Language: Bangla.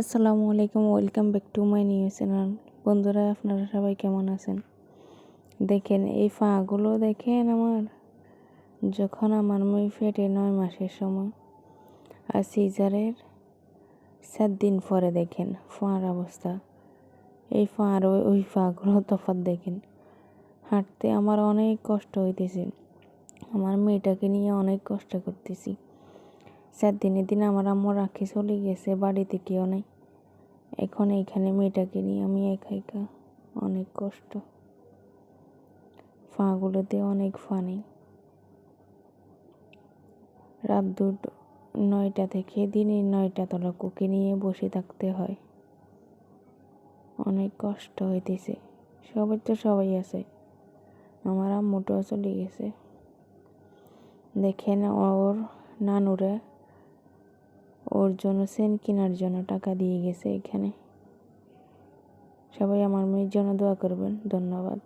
আসসালামু আলাইকুম, welcome back to my new channel. বন্ধুরা, আপনারা সবাই কেমন আছেন? দেখেন, এই ফাগুলো দেখেন আমার। যখন আমার মেয়ে ফেটে নয় মাসের সময়, আর সিজারের সাত দিন পরে দেখেন ফাঁর অবস্থা। এই ফাঁর ওই ওই ফাগুলো তফাৎ দেখেন। হাঁটতে আমার অনেক কষ্ট হইতেছে। আমার মেয়েটাকে নিয়ে অনেক কষ্ট করতেছি। চার দিনের দিন আমার আম্মু রাখি, চলে গেছে, বাড়িতে কেউ নেই। এখন এইখানে মেয়েটাকে নিয়ে আমি একা একা অনেক কষ্ট। ফাগুলোতে অনেক ফানি। রাত দুটো, নয়টা থেকে দিনের নয়টা তলা কুকে নিয়ে বসে থাকতে হয়। অনেক কষ্ট হইতেছে। সবাই তো সবাই আছে। আমার আম্মুটাও চলে গেছে। দেখেন ওর নানুরা ওর জন্য সেন কেনার জন্য টাকা দিয়ে গেছে এখানে। সবাই আমার মেয়ের জন্য দোয়া করবেন। ধন্যবাদ।